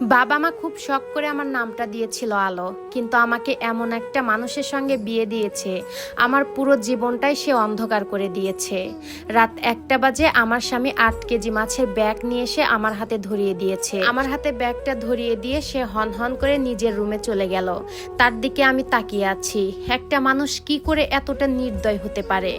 বাবা মা খুব শখ করে আমার নামটা দিয়েছিল আলো, কিন্তু আমাকে এমন একটা মানুষের সঙ্গে বিয়ে দিয়েছে, আমার পুরো জীবনটাই সে অন্ধকার করে দিয়েছে। রাত একটা বাজে আমার স্বামী আট কেজি মাছের ব্যাগ নিয়ে এসে আমার হাতে ধরিয়ে দিয়েছে। আমার হাতে ব্যাগটা ধরিয়ে দিয়ে সে হন হন করে নিজের রুমে চলে গেল। তার দিকে আমি তাকিয়ে আছি, একটা মানুষ কি করে এতটা নির্দয় হতে পারে?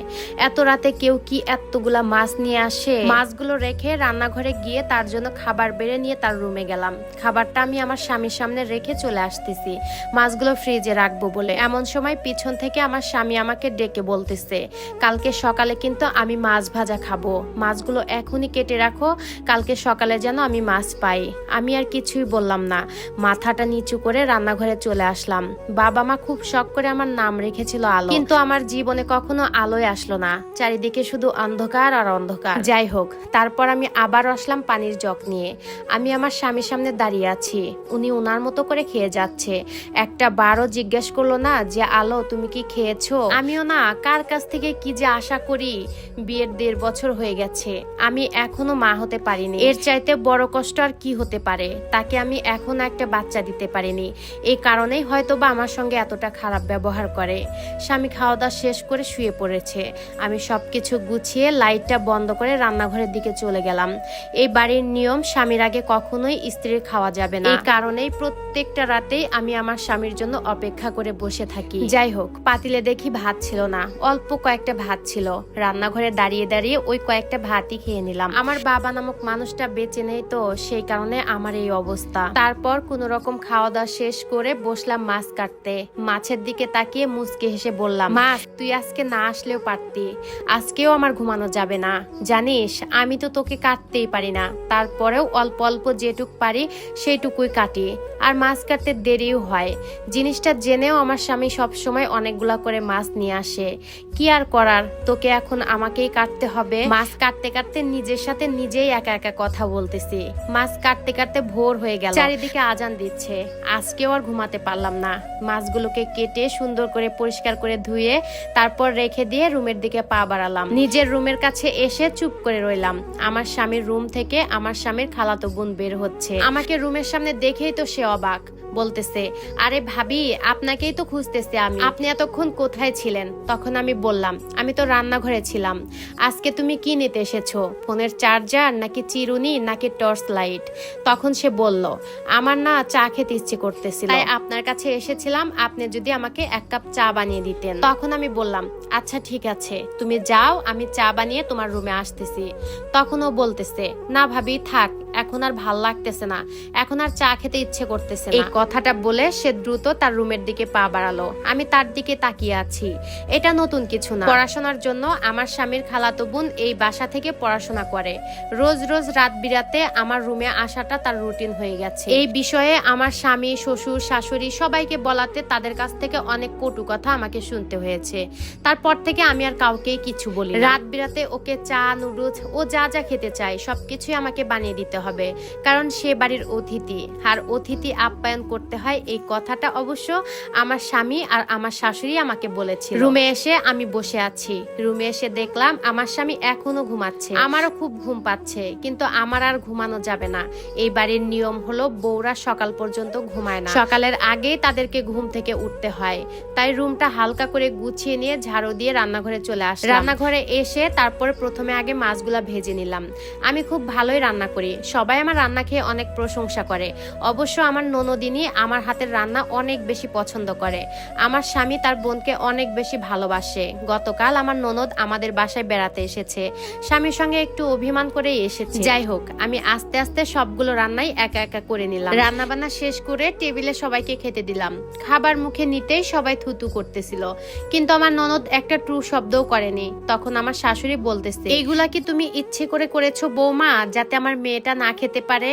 এত রাতে কেউ কি এতগুলা মাছ নিয়ে আসে? মাছগুলো রেখে রান্নাঘরে গিয়ে তার জন্য খাবার বেড়ে নিয়ে তার রুমে গেলাম। খাবারটা আমি আমার স্বামীর সামনে রেখে চলে আসতেছি। মাছগুলো ফ্রিজে রাখব বলে। এমন সময় পিছন থেকে আমার স্বামী আমাকে ডেকে বলতেছে, কালকে সকালে কিন্তু আমি মাছ ভাজা খাব। মাছগুলো এখনই কেটে রাখো, কালকে সকালে যেন আমি মাছ পাই। আমি আর কিছুই বললাম না। মাথাটা নিচু করে রান্নাঘরে চলে আসলাম। বাবা মা খুব শখ করে আমার নাম রেখেছিল আলো। কিন্তু আমার জীবনে কখনো আলোয় আসলো না। চারিদিকে শুধু অন্ধকার আর অন্ধকার। যাই হোক, তারপর আমি আবার আসলাম পানির জগ নিয়ে। আমি আমার স্বামীর সামনে দাঁড়িয়ে আছি উনি ওনার মতো করে খেয়ে যাচ্ছে। একটা বারও জিজ্ঞেস করল না যে, আলো, তুমি কি খেয়েছো? আমিও না। কার কাছ থেকে কি যে আশা করি? বিয়ের দেড় বছর হয়ে গেছে। আমি এখনও মা হতে পারিনি। এর চাইতে বড় কষ্ট আর কি হতে পারে? তাকে আমি এখনও একটা বাচ্চা দিতে পারিনি। এই কারণেই হয়তো বা আমার সঙ্গে এতটা খারাপ ব্যবহার করে। স্বামী খাওয়া দাওয়া শেষ করে শুয়ে পড়েছে। আমি সবকিছু গুছিয়ে লাইটটা বন্ধ করে রান্নাঘরের দিকে চলে গেলাম। এই বাড়ির নিয়ম স্বামীর আগে কখনোই স্ত্রীর খাওয়া যাবে না। এই কারণেই প্রত্যেকটা রাতেই আমি আমার স্বামীর জন্য অপেক্ষা করে বসে থাকি। যাই হোক পাতিলে দেখি ভাত ছিল না। অল্প কয়েকটা ভাত ছিল। রান্নাঘরে দাঁড়িয়ে দাঁড়িয়ে ওই কয়েকটা ভাতই খেয়ে নিলাম। আমার বাবা নামক মানুষটা বেঁচে নেই তো সেই কারণে আমার এই অবস্থা। তারপর কোন রকম খাওয়া দাওয়া শেষ করে বসলাম মাছ কাটতে। মাছের দিকে তাকিয়ে মুচকে হেসে বললাম মাছ তুই আজকে না আসলেও পারতি। আজকেও আমার ঘুমানো যাবে না। জানিস আমি তো তোকে কাটতেই পারি না। তারপরেও অল্প অল্প যেটুক পারি সেইটুকুই কাটি আর মাছ কাটতে দেরিও হয়। জিনিসটা জেনেও আমার স্বামী সবসময় অনেকগুলা করে মাছ নিয়ে আসে। কি আর করার? তোকে এখন আমাকেই কাটতে হবে। মাছ কাটতে কাটতে নিজের সাথে নিজেই একা একা কথা বলতেছি। মাছ কাটতে কাটতে ভোর হয়ে গেল। চারিদিকে আজান দিচ্ছে। আজকেও আর ঘুমাতে পারলাম না। মাছগুলোকে কেটে সুন্দর করে পরিষ্কার করে ধুয়ে তারপর রেখে দিয়ে রুমের দিকে পা বাড়ালাম। নিজের রুমের কাছে এসে চুপ করে রইলাম। আমার স্বামীর রুম থেকে আমার স্বামীর খালাতো বোন বের হচ্ছে। আমাকে রুমের সামনে দেখেই তো সে অবাক। বলতেছে, আরে ভাবি, আপনাকেই তো খুঁজতেছে আমি। আপনি এতক্ষণ কোথায় ছিলেন? তখন আমি বললাম, আমি তো রান্নাঘরে ছিলাম। আজকে তুমি কি নিতে এসেছ? ফোনের চার্জার নাকি চিরুনি নাকি টর্চ লাইট? তখন সে বলল, আমার না চা খেতে ইচ্ছে করতেছিল। তাই আপনার কাছে এসেছিলাম, আপনি যদি আমাকে এক কাপ চা বানিয়ে দিতেন। তখন আমি বললাম আচ্ছা ঠিক আছে। তুমি যাও, আমি চা বানিয়ে তোমার রুমে আসতেছি। তখন ও বলতেছে, না ভাবি, থাক। এখন আর ভালো লাগতেছে না। এখন আর চা খেতে ইচ্ছে করতেছে এই কথাটা বলে সে দ্রুত তার রুমের দিকে পা বাড়ালো। আমি তার দিকে তাকিয়ে আছি। এটা নতুন কিছু না। পড়াশোনার জন্য আমার স্বামীর খালাতো বোন এই বাসা থেকে পড়াশোনা করে। রোজ রোজ রাত বিরাতে আমার রুমে আসাটা তার রুটিন হয়ে গেছে। এই বিষয়ে আমার স্বামী, শ্বশুর, শাশুড়ি সবাইকে বলাতে তাদের কাছ থেকে অনেক কটু কথা আমাকে শুনতে হয়েছে। তারপর থেকে আমি আর কাউকেই কিছু বলি রাত বিরাতে ওকে চা, নুডলস ও যা যা খেতে চায় সবকিছুই আমাকে বানিয়ে দিতে হবে। কারণ সে বাড়ির অতিথি। আর অতিথি আপ্যায়ন করতে হয় এই কথাটা অবশ্য আমার স্বামী আর আমার শাশুড়ি আমাকে বলেছিল। রুমে এসে আমি বসে আছি। রুমে এসে দেখলাম আমার স্বামী এখনও ঘুমাচ্ছে। আমারও খুব ঘুম পাচ্ছে, কিন্তু আমার আর ঘুমানো যাবে না। এই বাড়ির নিয়ম হলো বউরা সকাল পর্যন্ত ঘুমায় না। সকালের আগেই তাদেরকে ঘুম থেকে উঠতে হয়। তাই রুমটা হালকা করে গুছিয়ে নিয়ে ঝাড়ু দিয়ে রান্নাঘরে চলে আসলাম। রান্নাঘরে এসে তারপরে প্রথমে আগে মাছগুলা ভেজে নিলাম। আমি খুব ভালোই রান্না করি। সবাই আমার রান্না খেয়ে অনেক প্রশংসা করে। অবশ্য আমার ননদিনী আমার হাতের রান্না অনেক বেশি পছন্দ করে। আমার স্বামী তার বোনকে অনেক বেশি ভালোবাসে। গতকাল আমার ননদ আমাদের বাসায় বেড়াতে এসেছে। স্বামীর সঙ্গে একটু অভিমান করে এসেছে। যাই হোক, আমি আস্তে আস্তে সবগুলো রান্নাই একা একা করে নিলাম। রান্না বান্না শেষ করে টেবিলে সবাইকে খেতে দিলাম। খাবার মুখে নিতেই সবাই থুতু করতেছিল। কিন্তু আমার ননদ একটা ট্রু শব্দও করেনি। তখন আমার শাশুড়ি বলতেছে এইগুলা কি তুমি ইচ্ছে করে করেছ বৌমা, যাতে আমার মেয়েটা না খেতে পারে,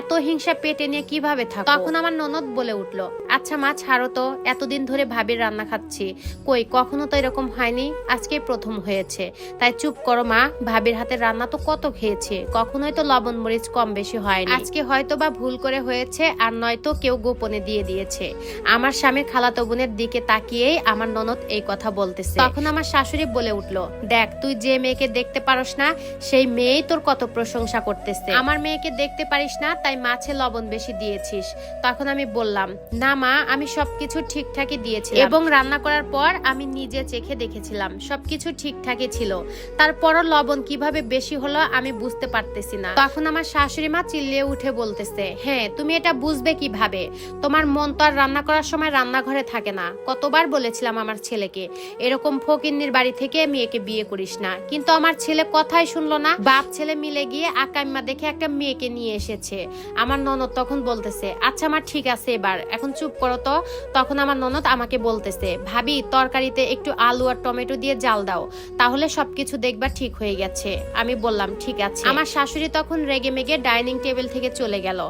এত হিংসা পেটে নিয়ে কীভাবে থাকো তখন আমার ননদ বলে উঠল আচ্ছা মা, ছাড়ো তো, এতদিন ধরে ভাবির রান্না খাচ্ছি। কই, কখনো তো এরকম হয়নি? আজকে প্রথম হয়েছে। তাই চুপ করো মা, ভাবির হাতের রান্না তো কত খেয়েছে। কখনোই তো লবণ মরিচ কম বেশি হয়নি। আজকে হয়তো বা ভুল করে হয়েছে, আর নয়তো কেউ গোপনে দিয়ে দিয়েছে। আমার স্বামীর খালাতো বোনের দিকে তাকিয়েই আমার ননদ এই কথা বলতেছে। তখন আমার শাশুড়ি বলে উঠল, দেখ, তুই যে মেয়েকে দেখতে পারস না, সেই মেয়েই তোর কত প্রশংসা করতেছে। আমার মেয়েকে দেখতে পারিস না তাই মাছে লবণ বেশি দিয়েছিস। তখন আমি বললাম না মা আমি সবকিছু ঠিকঠাকই দিয়েছি এবং রান্না করার পর আমি নিজে চেখে দেখেছিলাম সবকিছু ঠিকঠাকই ছিল। তারপরও লবণ কীভাবে বেশি হলো আমি বুঝতে পারতেছি না। তখন আমার শাশুড়ি মা চিল্লিয়ে উঠে বলতেছে হ্যাঁ তুমি এটা বুঝবে কীভাবে? তোমার মন তো আর রান্না করার সময় রান্নাঘরে থাকে না। কতবার বলেছিলাম আমার ছেলেকে এরকম ফকিন্নির বাড়ি থেকে মেয়েকে বিয়ে করিস না। কিন্তু আমার ছেলে কথাই শুনলো না। বাপ ছেলে মিলে গিয়ে আকাইম্মা দেখে একটা মেয়েকে নিয়ে এসেছে। আমার ননদ তখন বলতেছে আচ্ছা আমার ঠিক আছে এবার। এখন চুপ করো তো। তখন আমার ননদ আমাকে বলতেছে ভাবি তরকারিতে একটু আলু আর টমেটো দিয়ে জাল দাও। তাহলে সবকিছু দেখবা ঠিক হয়ে গেছে। আমি বললাম ঠিক আছে। আমার শাশুড়ি তখন রেগে মেগে ডাইনিং টেবিল থেকে চলে গেল।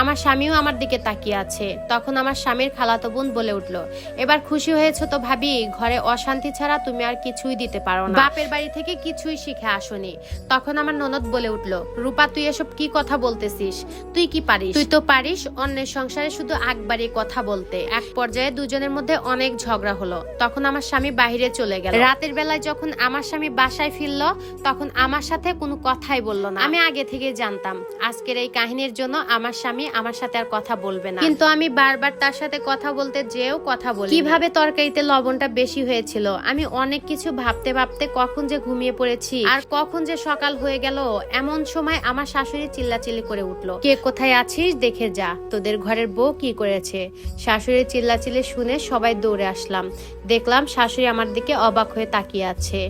আমার স্বামীও আমার দিকে তাকিয়ে আছে। তখন আমার স্বামীর খালাতো বোন বলে উঠল এবার খুশি হয়েছে তো ভাবি ঘরে অশান্তি ছাড়া তুমি আর কিছুই দিতে পারো না। বাপের বাড়ি থেকে কিছুই শিখে আসনি। তখন আমার ননদ বলে উঠল রূপা তুই এসব কি কথা বলতেছিস। তুই কি পারিস? তুই তো পারিস অন্যের সংসারে শুধু আকবারে কথা বলতে। এক পর্যায়ে দুজনের মধ্যে অনেক ঝগড়া হলো। তখন আমার স্বামী বাইরে চলে গেল। রাতের বেলায় যখন আমার স্বামী বাসায় ফিরলো, তখন আমার সাথে কোনো কথাই বলল না। আমি আগে থেকে জানতাম, আজকের এই কাহিনীর জন্য আমার স্বামী আমার সাথে আর কথা বলবে না। কিন্তু আমি বারবার তার সাথে কথা বলতে যেও কথা বলি কীভাবে তরকারিতে লবণটা বেশি হয়েছিল? আমি অনেক কিছু ভাবতে ভাবতে কখন যে ঘুমিয়ে পড়েছি। আর কখন যে সকাল হয়ে গেল, এমন সময় আমার শাশুড়ি চিল্লাচিল্লি করে উঠল। কে কোথায় আছিস? দেখে যা। তোদের ঘরের বউ কি করেছে? শাশুড়ি চিল্লাচিল্লি শুনে সবাই দৌড়ে আসলাম। দেখলাম শাশুড়ি আমার দিকে অবাক হয়ে তাকিয়ে আছে।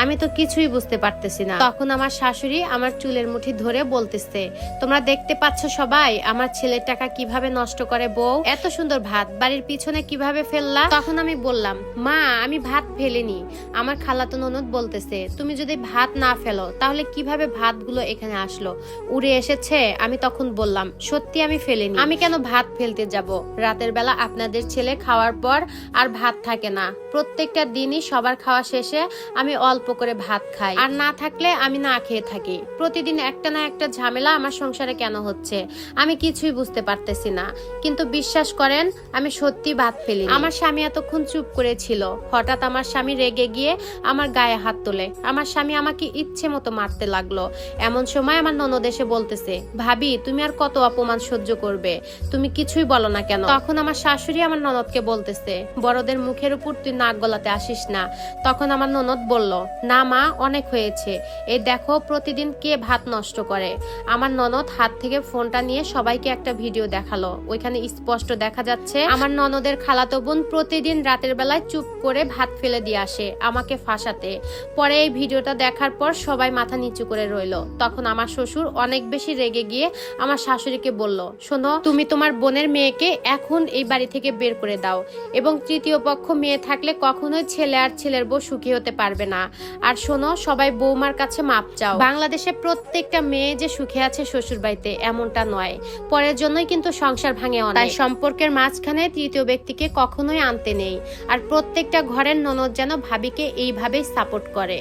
আমি তো কিছুই বুঝতে পারতেছি না। তখন আমার শাশুড়ি আমার চুলের মুঠি ধরে বলতেছে, তোমরা দেখতে পাচ্ছ সবাই, আমার ছেলের টাকা কীভাবে নষ্ট করে বউ? এত সুন্দর ভাত, বাড়ির পিছনে কীভাবে ফেললা? তখন আমি বললাম, মা, আমি ভাত ফেলিনি। আমার খালাতো ননদ বলতেছে, তুমি যদি ভাত না ফেলো, তাহলে কীভাবে ভাতগুলো এখানে আসলো? উড়ে এসেছে, আমি তখন বললাম, সত্যি আমি ফেলিনি। আমি কেন ভাত ফেলতে যাব? রাতের বেলা আপনাদের ছেলে খাওয়ার পর আর ভাত থাকে না। প্রত্যেকটা দিনই সবার খাওয়া শেষে আমি অল্প করে ভাত খাই। আর না থাকলে আমি না খেয়ে থাকি। প্রতিদিন একটা না একটা ঝামেলা আমার সংসারে কেন হচ্ছে? আমি কিছুই বুঝতে পারতেছি না। কিন্তু বিশ্বাস করেন, আমি সত্যি ভাত ফেলি আমার স্বামী এতক্ষণ চুপ করে ছিল হঠাৎ আমার স্বামী রেগে গিয়ে আমার গায়ে হাত তোলে। আমার স্বামী আমাকে ইচ্ছে মতো মারতে লাগল। এমন সময় আমার ননদ এসে বলতেছে, ভাবি, তুমি আর কত অপমান সহ্য করবে? তুমি কিছুই বলো না কেন? তখন আমার শাশুড়ি আমার ননদকে বলতেছে, বড়দের মুখের উপর তুই নাক গলাতে আসিস না। তখন আমার ননদ বলল, না মা, অনেক হয়েছে। এই দেখো, প্রতিদিন কে ভাত নষ্ট করে? আমার ননদ হাত থেকে ফোনটা নিয়ে সবাইকে একটা ভিডিও দেখাল। ওইখানে স্পষ্ট দেখা যাচ্ছে, আমার ননদের খালাতো বোন প্রতিদিন রাতের বেলায় চুপ করে ভাত ফেলে দিয়ে আসে আমাকে ফাঁসাতে। পরে এই ভিডিওটা দেখার পর সবাই মাথা নিচু করে রইল। তখন আমার শ্বশুর অনেক বেশি রেগে গিয়ে আমার শাশুড়িকে বলল, শোনো, তুমি তোমার বোনের মেয়েকে এখন এই বাড়ি থেকে বের করে দাও এবং তৃতীয় পক্ষ মেয়ে থাকলে কখনোই ছেলে আর ছেলের বউ সুখী হতে পারবে না। আর শোনো, সবাই বৌমার কাছে মাপ চাও। বাংলাদেশে প্রত্যেকটা মেয়ে যে সুখে আছে শ্বশুর বাড়িতে এমনটা নয়। পরের জন্যই কিন্তু সংসার ভাঙে অনেক। তাই সম্পর্কের মাঝখানে তৃতীয় ব্যক্তিকে কখনোই আনতে নেই। আর প্রত্যেকটা ঘরের ননদ যেন ভাবিকে এইভাবেই সাপোর্ট করে।